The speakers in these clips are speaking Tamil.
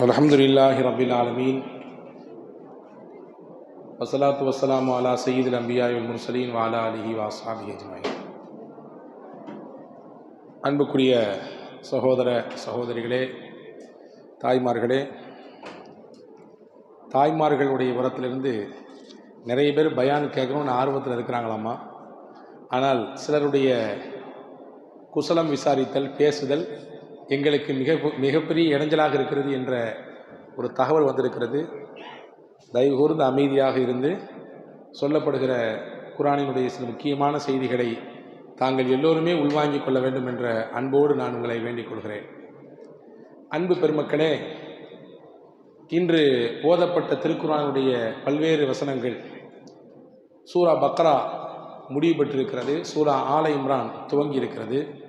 الحمد لله رب العالمين والصلاة والسلام على سيد الأنبياء والمرسلين وعلى آله وأصحابه أجمعين அன்புக்குரிய சகோதர சகோதரிகளே தாய்மார்களே தாய்மார்களுடைய உரத்திலிருந்து நிறைய பேர் பயான் கேட்கணும்னு ஆர்வத்தில் இருக்கிறாங்களாமா ஆனால் சிலருடைய குசலம் விசாரித்தல் பேசுதல் எங்களுக்கு மிக மிகப்பெரிய இடைஞ்சலாக இருக்கிறது என்ற ஒரு தகவல் வந்திருக்கிறது. தயவு கூர்ந்து அமைதியாக இருந்து சொல்லப்படுகிற குரானினுடைய சில முக்கியமான செய்திகளை தாங்கள் எல்லோருமே உள்வாங்கிக் கொள்ள வேண்டும் என்ற அன்போடு நான் உங்களை வேண்டிக் கொள்கிறேன். அன்பு பெருமக்களே இன்று ஓதப்பட்ட திருக்குறானுடைய பல்வேறு வசனங்கள். சூரா பக்ரா முடிவு பெற்றிருக்கிறது. சூரா ஆல இம்ரான் துவங்கி இருக்கிறது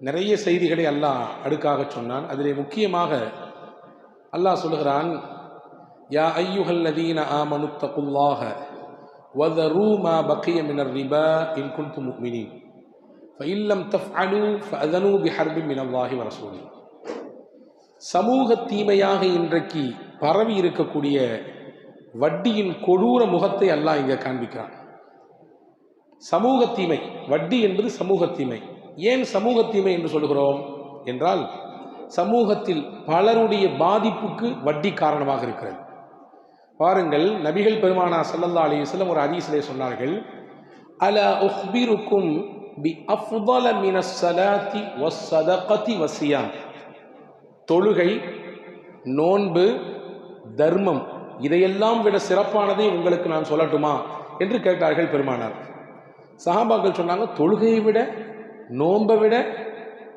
நிறைய செய்திகளை அல்லாஹ் அடுக்காக சொன்னான். அதிலே முக்கியமாக அல்லாஹ் சொல்கிறான் யா ஐயுஹல் நதீன ஆமனு தகுல்லாக வதரூ மா பக்கிய மினர் ரிபா இன் குன்து முக்மினின். ஃபஇல்லம் தஃஅலு ஃபஅதனு பிஹர்பி மினல்லாஹி வரசூலி. சமூக தீமையாக இன்றைக்கு பரவி இருக்கக்கூடிய வட்டியின் கொடூர முகத்தை அல்லாஹ் இங்கே காண்பிக்கிறான். சமூக தீமை வட்டி என்பது சமூக தீமை. ஏன் சமூக தீமை என்று சொல்கிறோம் என்றால் சமூகத்தில் பலருடைய பாதிப்புக்கு வட்டி காரணமாக இருக்கிறது. பாருங்கள் நபிகள் பெருமானா சல்லல்லா அலி வஸல்லம் ஒரு ஹதீஸிலே சொன்னார்கள் அல உஹ்பிருக்கும் பி அஃதல மின ஸலாத்தி வஸ்ஸதகதி வசியாம் தொழுகை நோன்பு தர்மம் இதையெல்லாம் விட சிறப்பானதை உங்களுக்கு நான் சொல்லட்டுமா? என்று கேட்டார்கள் பெருமானார். சஹாபாக்கள் சொன்னாங்க தொழுகையை விட நோன்பை விட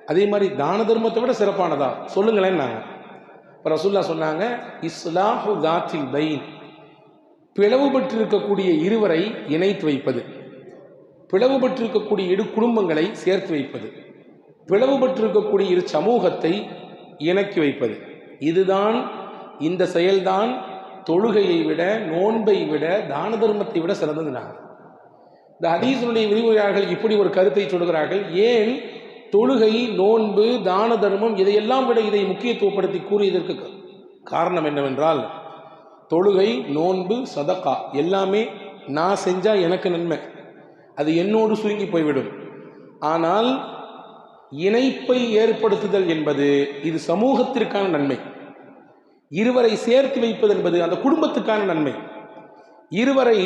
அதே மாதிரி தான தர்மத்தை விட சிறப்பானதா? சொல்லுங்களேன் நாங்கள் இப்போ ரசுல்லா சொன்னாங்க இஸ்லாஹு தாத்தில் பைன். பிளவுபட்டிருக்கக்கூடிய இருவரை இணைத்து வைப்பது. பிளவுபட்டிருக்கக்கூடிய இரு குடும்பங்களை சேர்த்து வைப்பது. பிளவுபட்டிருக்கக்கூடிய இரு சமூகத்தை இணக்கி வைப்பது. இதுதான் இந்த செயல்தான் தொழுகையை விட நோன்பை விட தான தர்மத்தை விட சிறந்தது நாங்கள் இந்த ஹதீஸனுடைய விரிவுரையாளர்கள் இப்படி ஒரு கருத்தை சொல்கிறார்கள் ஏன் தொழுகை நோன்பு தான தர்மம் இதையெல்லாம் விட இதை முக்கியத்துவப்படுத்தி கூறியதற்கு காரணம் என்னவென்றால் தொழுகை நோன்பு சதக்கா எல்லாமே நான் செஞ்சால் எனக்கு நன்மை. அது என்னோடு சுருங்கி போய்விடும். ஆனால் இணைப்பை ஏற்படுத்துதல் என்பது இது சமூகத்திற்கான நன்மை. இருவரை சேர்த்து வைப்பது என்பது அந்த குடும்பத்துக்கான நன்மை. இருவரை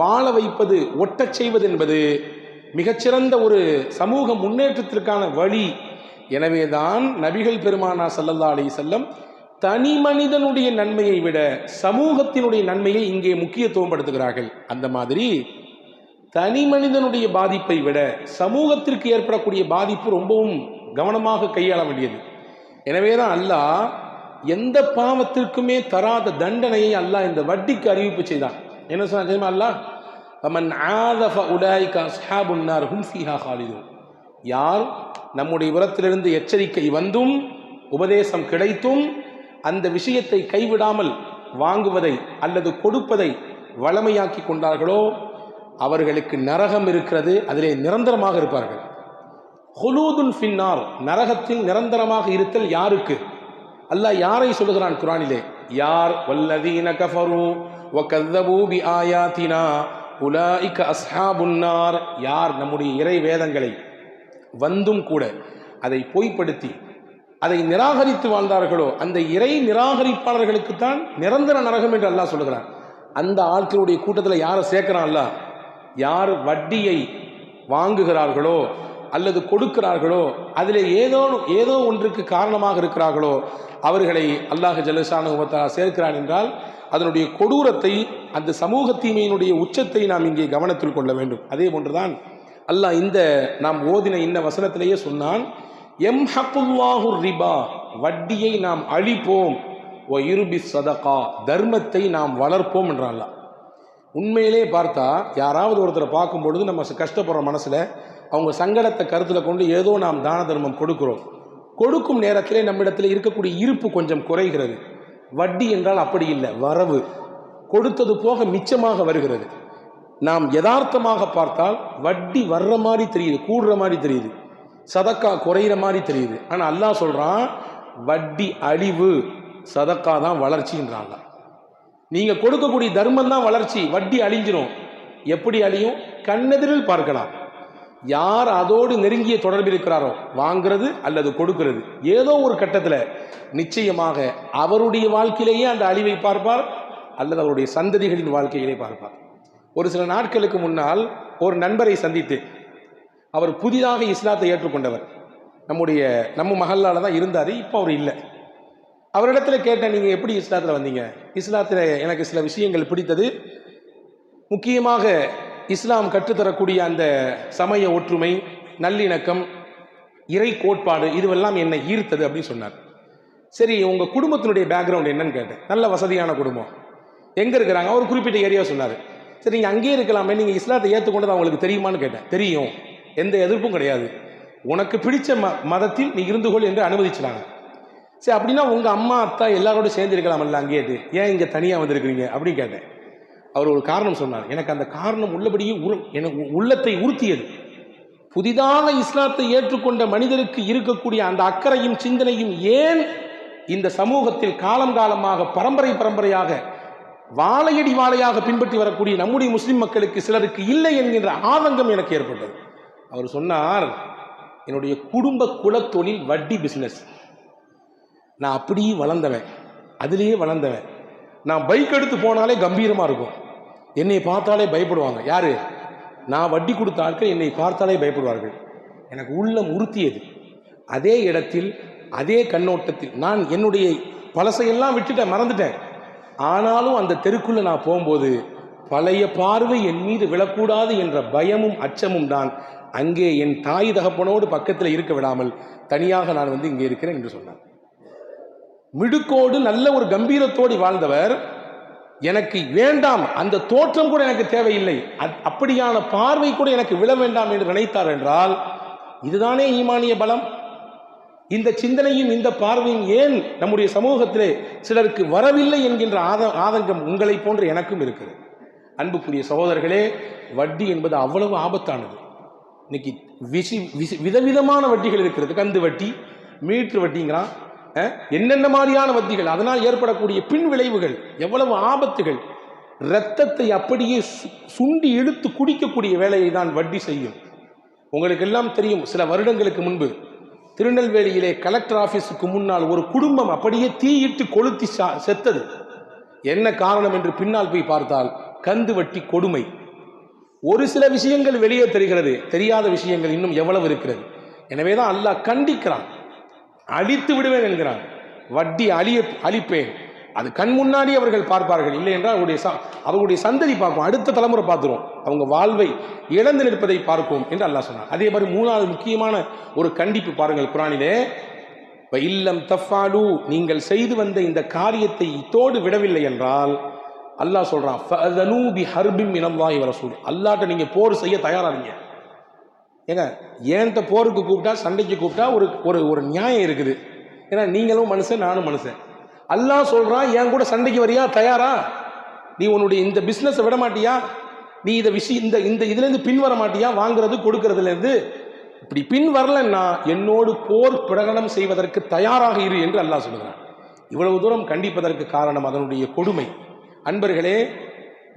வாழ வைப்பது ஒட்டச் செய்வது என்பது மிகச்சிறந்த ஒரு சமூக முன்னேற்றத்திற்கான வழி. எனவேதான் நபிகள் பெருமானா சல்லல்லா அலி செல்லம் தனி மனிதனுடைய நன்மையை விட சமூகத்தினுடைய நன்மையை இங்கே முக்கியத்துவம் படுத்துகிறார்கள் அந்த மாதிரி தனி மனிதனுடைய பாதிப்பை விட சமூகத்திற்கு ஏற்படக்கூடிய பாதிப்பு ரொம்பவும் கவனமாக கையாள வேண்டியது. எனவேதான் அல்லாஹ் எந்த பாவத்திற்குமே தராத தண்டனையை அல்லாஹ் இந்த வட்டிக்கு அறிவிப்பு செய்தான். என்ன சொன்னா தெரியுமா அல்லா அமன் ஆதஃப உலாய்க அஸ்ஹாபுன்னார் ஹும் ஃபீஹா ஹாலிதும் யார் நம்முடைய புறத்திலிருந்து எச்சரிக்கை வந்தும் உபதேசம் கிடைத்தும் அந்த விஷயத்தை கைவிடாமல் வாங்குவதை அல்லது கொடுப்பதை வளமையாக்கி கொண்டார்களோ அவர்களுக்கு நரகம் இருக்கிறது அதிலே நிரந்தரமாக இருப்பார்கள். ஹுலூதுன் ஃபின்னார் நரகத்தில் நிரந்தரமாக இருத்தல் யாருக்கு? அல்லாஹ் யாரை சொல்லுகிறான் குரானிலே? யார்? வல்லதீன கஃபரு. ஒக்கத்தபூபி ஆயாத்தினா உலாய்க்க அஸ்ஹாபுன்னார் யார்? நம்முடைய இறை வேதங்களை வந்தும் கூட அதை பொய்ப்படுத்தி அதை நிராகரித்து வாழ்ந்தார்களோ அந்த இறை நிராகரிப்பாளர்களுக்குத்தான் நிரந்தர நரகம் என்று அல்லாஹ் சொல்கிறான். அந்த ஆட்களுடைய கூட்டத்தில் யாரை சேர்க்கிறான் அல்ல யார் வட்டியை வாங்குகிறார்களோ அல்லது கொடுக்கிறார்களோ அதில் ஏதோ ஏதோ ஒன்றுக்கு காரணமாக இருக்கிறார்களோ அவர்களை அல்லாஹ் ஜலசானு சேர்க்கிறான் என்றால் அதனுடைய கொடூரத்தை அந்த சமூக தீமையினுடைய உச்சத்தை நாம் இங்கே கவனத்தில் கொள்ள வேண்டும். அதே போன்றுதான் அல்லாஹ் இந்த நாம் ஓதின இந்த வசனத்திலேயே சொன்னான் எம் ஹக்குல்லாஹு ரிபா வட்டியை நாம் அழிப்போம். ஓ இருபி சதகா தர்மத்தை நாம் வளர்ப்போம் என்றான் உண்மையிலே பார்த்தா யாராவது ஒருத்தரை பார்க்கும் பொழுது நம்ம கஷ்டப்படுற மனசில் அவங்க சங்கடத்தை கருத்தில் கொண்டு ஏதோ நாம் தான தர்மம் கொடுக்கிறோம். கொடுக்கும் நேரத்திலே நம்மிடத்தில் இருக்கக்கூடிய இருப்பு கொஞ்சம் குறைகிறது. வட்டி என்றால் அப்படி இல்லை வரவு. கொடுத்தது போக மிச்சமாக வருகிறது. நாம் யதார்த்தமாக பார்த்தால் வட்டி வர்ற மாதிரி தெரியுது கூடுற மாதிரி தெரியுது. சதக்கா குறையிற மாதிரி தெரியுது. ஆனால் அல்லாஹ் சொல்கிறான் வட்டி அழிவு சதக்கா தான் வளர்ச்சின்றாங்க. நீங்கள் கொடுக்கக்கூடிய தர்மம் தான் வளர்ச்சி வட்டி அழிஞ்சிரும். எப்படி அழியும்? கண்ணெதிரில் பார்க்கலாம். யார் அதோடு நெருங்கிய தொடர்பு இருக்கிறாரோ வாங்குறது அல்லது கொடுக்கிறது. ஏதோ ஒரு கட்டத்தில் நிச்சயமாக அவருடைய வாழ்க்கையிலேயே அந்த அழிவை பார்ப்பார் அல்லது அவருடைய சந்ததிகளின் வாழ்க்கையிலே பார்ப்பார். ஒரு சில நாட்களுக்கு முன்னால் ஒரு நண்பரை சந்தித்து அவர் புதிதாக இஸ்லாத்தை ஏற்றுக்கொண்டவர். நம்முடைய நம்ம மகளால் தான் இருந்தார் இப்போ அவர் இல்லை. அவரிடத்துல கேட்டேன் நீங்கள் எப்படி இஸ்லாத்தில் வந்தீங்க? இஸ்லாத்தில் எனக்கு சில விஷயங்கள் பிடித்தது. முக்கியமாக இஸ்லாம் கற்றுத்தரக்கூடிய அந்த சமய ஒற்றுமை நல்லிணக்கம் இறை கோட்பாடு இதுவெல்லாம் என்னை ஈர்த்தது அப்படின்னு சொன்னார். சரி உங்கள் குடும்பத்தினுடைய பேக்ரவுண்ட் என்னன்னு கேட்டேன். நல்ல வசதியான குடும்பம். எங்கே இருக்கிறாங்க? அவர் குறிப்பிட்ட ஏரியா சொன்னார். சரி நீங்கள் அங்கேயே இருக்கலாமே நீங்கள் இஸ்லாத்தை ஏற்றுக்கொண்டது அவங்களுக்கு தெரியுமான்னு கேட்டேன். தெரியும். எந்த எதிர்ப்பும் கிடையாது. உனக்கு பிடிச்ச ம மதத்தில் நீ இருந்துகொள் என்று அனுமதிச்சினாங்க சரி அப்படின்னா உங்கள் அம்மா அத்தா எல்லாரோடும் சேர்ந்து இருக்கலாமல்ல அங்கேயே இது. ஏன் இங்கே தனியாக வந்திருக்கிறீங்க? அப்படின்னு கேட்டேன். அவர் ஒரு காரணம் சொன்னார். எனக்கு அந்த காரணம் உள்ளபடியே உரு எனக்கு உள்ளத்தை உறுத்தியது. புதிதாக இஸ்லாத்தை ஏற்றுக்கொண்ட மனிதருக்கு இருக்கக்கூடிய அந்த அக்கறையும் சிந்தனையும் ஏன் இந்த சமூகத்தில் காலம் காலமாக பரம்பரை பரம்பரையாக வாழையடி வாழையாக பின்பற்றி வரக்கூடிய நம்முடைய முஸ்லிம் மக்களுக்கு சிலருக்கு இல்லை என்கின்ற ஆதங்கம் எனக்கு ஏற்பட்டது. அவர் சொன்னார் என்னுடைய குடும்ப குலத்தொழில் வட்டி பிஸ்னஸ் நான் அப்படியே வளர்ந்தவன். அதிலேயே வளர்ந்தவன். நான் பைக் எடுத்து போனாலே கம்பீரமாக இருக்கும். என்னை பார்த்தாலே பயப்படுவாங்க. யார்? நான் வட்டி கொடுத்த ஆட்கள் என்னை பார்த்தாலே பயப்படுவார்கள். எனக்கு உள்ளம் உறுத்தியது. அதே இடத்தில் அதே கண்ணோட்டத்தில் நான் என்னுடைய பழசையெல்லாம் விட்டுட்டேன் மறந்துட்டேன். ஆனாலும் அந்த தெருக்குள்ளே நான் போகும்போது பழைய பார்வை என் மீது விழக்கூடாது என்ற பயமும் அச்சமும் தான் அங்கே என் தாய் தகப்பனோடு பக்கத்தில் இருக்க விடாமல் தனியாக நான் வந்து இங்கே இருக்கிறேன் என்று சொன்னார். மிடுக்கோடு நல்ல ஒரு கம்பீரத்தோடு வாழ்ந்தவர் எனக்கு வேண்டாம் அந்த தோற்றம் கூட எனக்கு தேவையில்லை. அப்படியான பார்வை கூட எனக்கு விழ வேண்டாம் என்று நினைத்தார் என்றால் இதுதானே ஈமானிய பலம்? இந்த சிந்தனையும் இந்த பார்வையும் ஏன் நம்முடைய சமூகத்திலே சிலருக்கு வரவில்லை என்கின்ற ஆத ஆதங்கம் உங்களை போன்று எனக்கும் இருக்குது அன்புக்குரிய சகோதரர்களே வட்டி என்பது அவ்வளவு ஆபத்தானது. இன்னைக்கு விசி விசி விதவிதமான வட்டிகள் இருக்கிறது. கந்து வட்டி மீட்ரு வட்டிங்கிறான் என்னென்ன மாதிரியான வட்டிகள் அதனால் ஏற்படக்கூடிய பின் விளைவுகள் எவ்வளவு ஆபத்துகள்? இரத்தத்தை அப்படியே சு- சுண்டி இழுத்து குடிக்கக்கூடிய வேலையை தான் வட்டி செய்யும். உங்களுக்கு எல்லாம் தெரியும் சில வருடங்களுக்கு முன்பு திருநெல்வேலியிலே கலெக்டர் ஆஃபீஸுக்கு முன்னால் ஒரு குடும்பம் அப்படியே தீயிட்டு கொளுத்தி சா- செத்தது. என்ன காரணம் என்று பின்னால் போய் பார்த்தால் கந்து வட்டி கொடுமை. ஒரு சில விஷயங்கள் வெளியே தெரிகிறது. தெரியாத விஷயங்கள் இன்னும் எவ்வளவு இருக்கிறது? எனவே தான் அல்லாஹ் கண்டிக்கிறான். அழித்து விடுவேன் என்கிறான். வட்டி அழிய அழிப்பேன். அது கண் முன்னாடி அவர்கள் பார்ப்பார்கள். இல்லை என்றால் அவருடைய ச- அவர்களுடைய சந்ததி பார்க்கும். அடுத்த தலைமுறை பார்த்துரும் அவங்க வாழ்வை இழந்து நிற்பதை பார்க்கும் என்று அல்லாஹ் சொன்னார் அதே மாதிரி மூணாவது முக்கியமான ஒரு கண்டிப்பு பாருங்கள் குரானிலே. இல்லம் தஃபாலு. நீங்கள் செய்து வந்த இந்த காரியத்தை இத்தோடு விடவில்லை என்றால் அல்லாஹ் சொல்றான் ஹர்பிம் இனம் வாய் வர சொல்லு அல்லாட்ட நீங்க போர் செய்ய தயாராறீங்க ஏங்க ஏன்ட்ட போருக்கு கூப்பிட்டா சண்டைக்கு கூப்பிட்டா ஒரு ஒரு ஒரு நியாயம் இருக்குது. ஏன்னா நீங்களும் மனுஷன் நானும் மனுஷன். அல்லாஹ் சொல்கிறான் என் கூட சண்டைக்கு வரியா? தயாரா? நீ உன்னுடைய இந்த பிஸ்னஸை விட மாட்டியா நீ இதை விஷயம் இந்த இந்த இதுலேருந்து பின் வர மாட்டியா வாங்குறது கொடுக்கறதுலேருந்து. இப்படி பின் வரலன்னா என்னோடு போர் பிரகடனம் செய்வதற்கு தயாராக இரு என்று அல்லாஹ் சொல்கிறான் இவ்வளவு தூரம் கண்டிப்பதற்கு காரணம் அதனுடைய கொடுமை. அன்பர்களே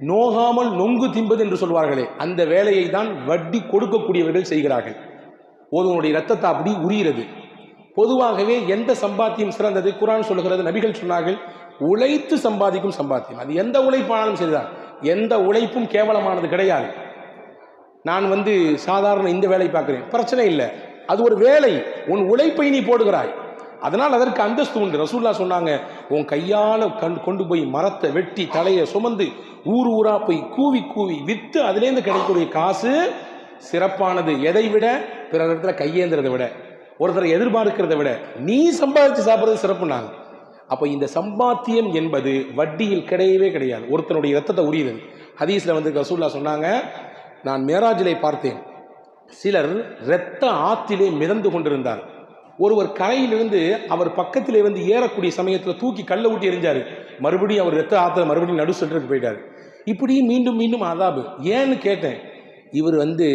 நோகாமல் நொங்கு திம்பது என்று சொல்வார்களே அந்த வேலையை தான் வட்டி கொடுக்கக்கூடியவர்கள் செய்கிறார்கள். ஒருவனுடைய ரத்தத்தை அப்படி உரிகிறது பொதுவாகவே எந்த சம்பாத்தியம் சிறந்தது? குரான் சொல்லுகிறது நபிகள் சொன்னார்கள் உழைத்து சம்பாதிக்கும் சம்பாத்தியம். அது எந்த உழைப்பானாலும் சரிதான். எந்த உழைப்பும் கேவலமானது கிடையாது. நான் வந்து சாதாரண இந்த வேலை பார்க்குறேன். பிரச்சனை இல்லை. அது ஒரு வேலை. உன் உழைப்பை நீ போடுகிறாய். அதனால் அதற்கு அந்தஸ்து உண்டு. ரசூல்லா சொன்னாங்க உன் கையால் கண் கொண்டு போய் மரத்தை வெட்டி தலையை சுமந்து ஊர் ஊரா போய் கூவி கூவி விற்று அதுலேருந்து கிடைக்கக்கூடிய காசு சிறப்பானது. எதை விட? பிற இடத்துல கையேந்துறத விட. ஒருத்தரை எதிர்பார்க்கிறத விட. நீ சம்பாதிச்சு சாப்பிட்றது சிறப்புனாங்க அப்போ இந்த சம்பாத்தியம் என்பது வட்டியில் கிடையவே கிடையாது. ஒருத்தனுடைய ரத்தத்தை உரியது. ஹதீஸில் வந்து ரசூல்லா சொன்னாங்க நான் மேராஜிலே பார்த்தேன். சிலர் இரத்த ஆத்திலே மிதந்து கொண்டிருந்தார் ஒருவர் கரையிலிருந்து அவர் பக்கத்தில் இருந்து ஏறக்கூடிய சமயத்தில் தூக்கி கல்லை ஊட்டி எரிஞ்சார் மறுபடியும் அவர் ரத்த ஆற்றுல மறுபடியும் நடு சென்டருக்கு போயிட்டார். இப்படி மீண்டும் மீண்டும் அதாபு. ஏன்னு கேட்டேன். இவர் வந்து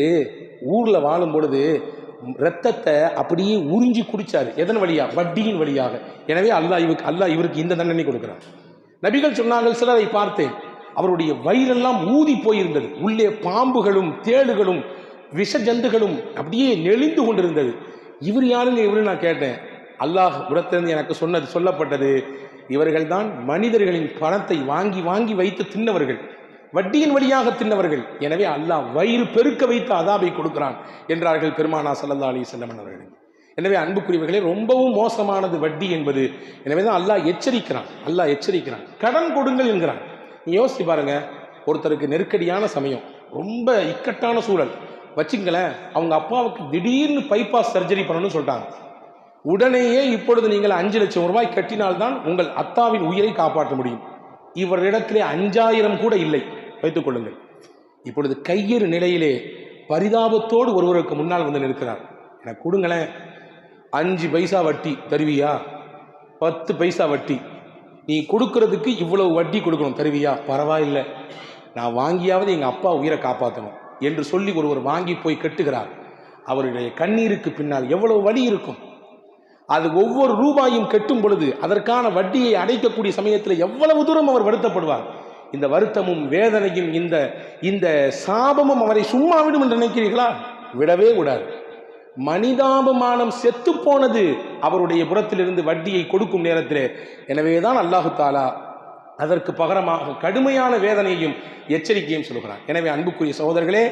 ஊரில் வாழும் பொழுது ரத்தத்தை அப்படியே உறிஞ்சி குடித்தார் எதன் வழியாக வட்டியின் வழியாக. எனவே அல்லாஹ் இவருக்கு அல்லாஹ் இவருக்கு இந்த தண்டனை கொடுக்குறான். நபிகள் சொன்னார்கள் சிலரை பார்த்தேன். அவருடைய வயிறெல்லாம் ஊதி போயிருந்தது. உள்ளே பாம்புகளும் தேளுகளும் விஷ ஜந்துகளும் அப்படியே நெளிந்து கொண்டிருந்தது. இவர் யாருங்க இவரு நான் கேட்டேன். அல்லாஹ் புறத்திலிருந்து எனக்கு சொன்னது சொல்லப்பட்டது. இவர்கள்தான் மனிதர்களின் பணத்தை வாங்கி வாங்கி வைத்து தின்னவர்கள். வட்டியின் வழியாக தின்னவர்கள். எனவே அல்லாஹ் வயிறு பெருக்க வைத்து அதாபை கொடுக்கிறான் என்றார்கள் பெருமானா சல்லல்லா அலி செல்லமன் அவர்கள். எனவே அன்புக்குரியவர்களே ரொம்பவும் மோசமானது வட்டி என்பது. எனவே தான் அல்லாஹ் எச்சரிக்கிறான் அல்லாஹ் எச்சரிக்கிறான். கடன் கொடுங்கள் என்கிறான். நீ யோசிச்சு பாருங்க ஒருத்தருக்கு நெருக்கடியான சமயம் ரொம்ப இக்கட்டான சூழல். வச்சுங்களேன் அவங்க அப்பாவுக்கு திடீர்னு பைபாஸ் சர்ஜரி பண்ணணும்னு சொல்லிட்டாங்க. உடனேயே இப்பொழுது நீங்கள் அஞ்சு லட்சம் ரூபாய் கட்டினால்தான் உங்கள் அத்தாவின் உயிரை காப்பாற்ற முடியும். இவரிடத்திலே அஞ்சாயிரம் கூட இல்லை. வைத்துக் கொள்ளுங்கள். இப்பொழுது கையிறு நிலையிலே பரிதாபத்தோடு ஒருவருக்கு முன்னால் வந்து நிற்கிறார். எனக்கு கொடுங்களேன். அஞ்சு பைசா வட்டி தருவியா? பத்து பைசா வட்டி. நீ கொடுக்கறதுக்கு இவ்வளவு வட்டி கொடுக்கணும் தருவியா? பரவாயில்லை. நான் வாங்கியாவது எங்கள் அப்பா உயிரை காப்பாற்றணும் என்று சொல்லி ஒருவர் வாங்கி போய் கட்டுகிறார். அவருடைய கண்ணீருக்கு பின்னால் எவ்வளவு வலி இருக்கும். அது ஒவ்வொரு ரூபாயும் கெட்டும் பொழுது அதற்கான வட்டியை அடைக்கக்கூடிய சமயத்தில் எவ்வளவு தூரம் அவர் வருத்தப்படுவார். இந்த வருத்தமும் வேதனையும் இந்த இந்த சாபமும் அவரை சும்மா விடும் என்று நினைக்கிறீர்களா? விடவே விடாது மனிதாபமானம் செத்து போனது அவருடைய புறத்திலிருந்து வட்டியை கொடுக்கும் நேரத்தில். எனவேதான் அல்லாஹு தாலா அதற்கு பகரமாக கடுமையான வேதனையும் எச்சரிக்கையும் சொல்கிறார். எனவே அன்புக்குரிய சகோதரர்களே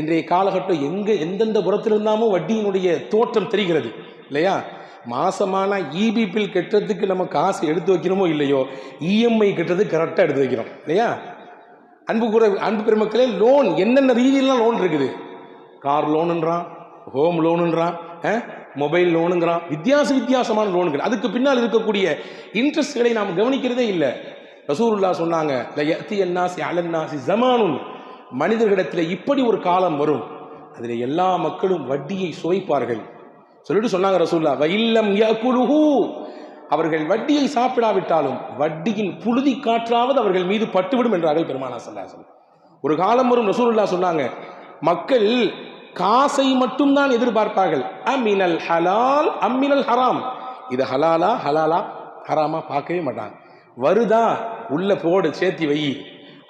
இன்றைய காலகட்டம் எங்கே எந்தெந்த புறத்திலிருந்தாமோ வட்டியினுடைய தோற்றம் தெரிகிறது இல்லையா? மாசமான இபி பில் கட்டுறதுக்கு நம்ம காசு எடுத்து வைக்கிறோமோ இல்லையோ இஎம்ஐ கட்டுறதுக்கு கரெக்டாக எடுத்து வைக்கிறோம் இல்லையா? அன்பு கூற அன்பு பெருமக்களே லோன் என்னென்ன ரீதியிலாம் லோன் இருக்குது? கார் லோனுன்றான் ஹோம் லோனுன்றான் மொபைல் லோனுங்கிறான் வித்தியாச வித்தியாசமான லோனுகள் அதுக்கு பின்னால் இருக்கக்கூடிய இன்ட்ரெஸ்ட்களை நாம் கவனிக்கிறதே இல்லை. ரசூருல்லா சொன்னாங்க என்னாசி மனிதர்களிடத்தில் இப்படி ஒரு காலம் வரும். அதில் எல்லா மக்களும் வட்டியை சுவைப்பார்கள். சொல்லிட்டு சொன்னாங்க ரசூல்லா வயில்லம் யகுலுஹு அவர்கள் வட்டியை சாப்பிடாவிட்டாலும் வட்டியின் புழுதி காற்றாவது அவர்கள் மீது பட்டுவிடும் என்றார்கள் பெருமானா சல்லாசன் ஒரு காலம் வரும் ரசூலுல்லா சொன்னாங்க மக்கள் காசை மட்டும்தான் எதிர்பார்ப்பார்கள். அமினல் ஹலால் அம்மினல் ஹராம். இது ஹலாலா ஹலாலா ஹராமா பார்க்கவே மாட்டாங்க. வருதா உள்ளே போடு சேர்த்தி வை.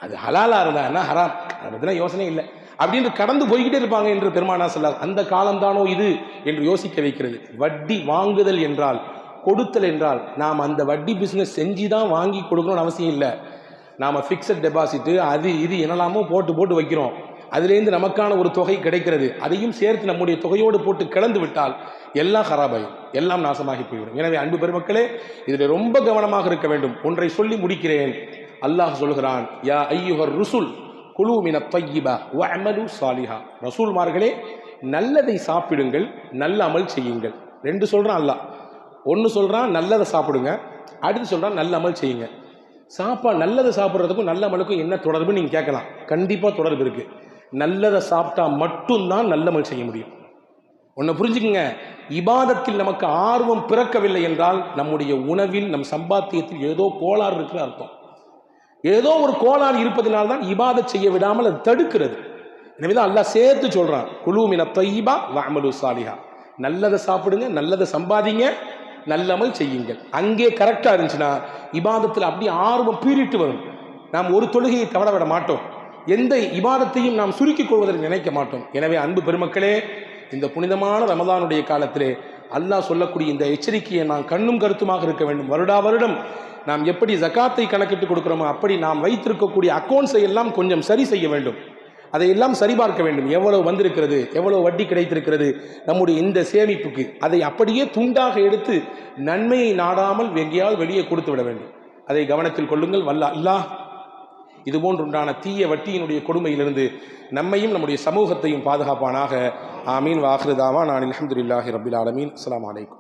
அது ஹலாலாக இருந்தா என்ன ஹராம்? அதை பற்றின யோசனை இல்லை. அப்படின்னு கடந்து போய்கிட்டே இருப்பாங்க என்று பெருமானா சொல்லார். அந்த காலம்தானோ இது என்று யோசிக்க வைக்கிறது. வட்டி வாங்குதல் என்றால் கொடுத்தல் என்றால் நாம் அந்த வட்டி பிஸ்னஸ் செஞ்சு தான் வாங்கி கொடுக்கணும்னு அவசியம் இல்லை. நாம் ஃபிக்ஸட் டெபாசிட்டு அது இது என்னெல்லாமோ போட்டு போட்டு வைக்கிறோம். அதுலேருந்து நமக்கான ஒரு தொகை கிடைக்கிறது. அதையும் சேர்த்து நம்முடைய தொகையோடு போட்டு கிளந்து விட்டால் எல்லாம் ஹராபாயும் எல்லாம் நாசமாகி போய்விடும். எனவே அன்பு பெருமக்களே இதில் ரொம்ப கவனமாக இருக்க வேண்டும். ஒன்றை சொல்லி முடிக்கிறேன். அல்லாஹ் சொல்கிறான் யா ஐயுஹர் ருசுல் குழு மின பையிபா வஅமலு சாலிஹா. ரசூல்மார்களே நல்லதை சாப்பிடுங்கள் நல்ல அமல் செய்யுங்கள். ரெண்டு சொல்கிறான் அல்லாஹ். ஒன்று சொல்கிறான் நல்லதை சாப்பிடுங்க. அடுத்து சொல்கிறான் நல்ல அமல் செய்யுங்க. சாப்பா நல்லதை சாப்பிட்றதுக்கும் நல்ல அமலுக்கும் என்ன தொடர்புன்னு நீங்கள் கேட்கலாம். கண்டிப்பாக தொடர்பு இருக்குது நல்லதை சாப்பிட்டா மட்டும்தான் நல்ல அமல் செய்ய முடியும். ஒன்று புரிஞ்சுக்குங்க. இபாதத்தில் நமக்கு ஆர்வம் பிறக்கவில்லை என்றால் நம்முடைய உணவில் நம் சம்பாத்தியத்தில் ஏதோ கோளாறு இருக்குன்னு அர்த்தம். ஏதோ ஒரு கோளாறு இருப்பதனால் தான் செய்ய விடாமல் அது தடுக்கிறது. எனவே தான் சேர்த்து சொல்கிறான் குழுமின தைபா வாமலு சாலிஹா. நல்லதை சாப்பிடுங்க நல்லதை சம்பாதிங்க நல்லமல் செய்யுங்கள். அங்கே கரெக்டாக இருந்துச்சுன்னா இபாதத்தில் அப்படியே ஆர்வம் பீறிட்டு வரும். நாம் ஒரு தொழுகையை தவற விட மாட்டோம். எந்த இபாதத்தையும் நாம் சுருக்கிக் கொள்வதற்கு நினைக்க மாட்டோம். எனவே அன்பு பெருமக்களே இந்த புனிதமான ரமதானுடைய காலத்திலே அல்லாஹ் சொல்லக்கூடிய இந்த எச்சரிக்கையை நாம் கண்ணும் கருத்துமாக இருக்க வேண்டும். வருடா வருடம் நாம் எப்படி ஜகாத்தை கணக்கிட்டு கொடுக்குறோமோ அப்படி நாம் வைத்திருக்கக்கூடிய அக்கௌண்ட்ஸை எல்லாம் கொஞ்சம் சரி செய்ய வேண்டும். அதையெல்லாம் சரிபார்க்க வேண்டும். எவ்வளவு வந்திருக்கிறது எவ்வளவு வட்டி கிடைத்திருக்கிறது நம்முடைய இந்த சேமிப்புக்கு. அதை அப்படியே துண்டாக எடுத்து நன்மையை நாடாமல் எங்கேயாவது வெளியே கொடுத்து விட வேண்டும். அதை கவனத்தில் கொள்ளுங்கள். வல்ல அல்லாஹ் இதுபோன்றுண்டான தீய வட்டியினுடைய கொடுமையிலிருந்து நம்மையும் நம்முடைய சமூகத்தையும் பாதுகாப்பானாக. ஆமீன். வாஹ்ருதாவா நான் அலமதுல்லாஹி ரபில் ஆலமீன். அஸ்லாம் வலைக்கும்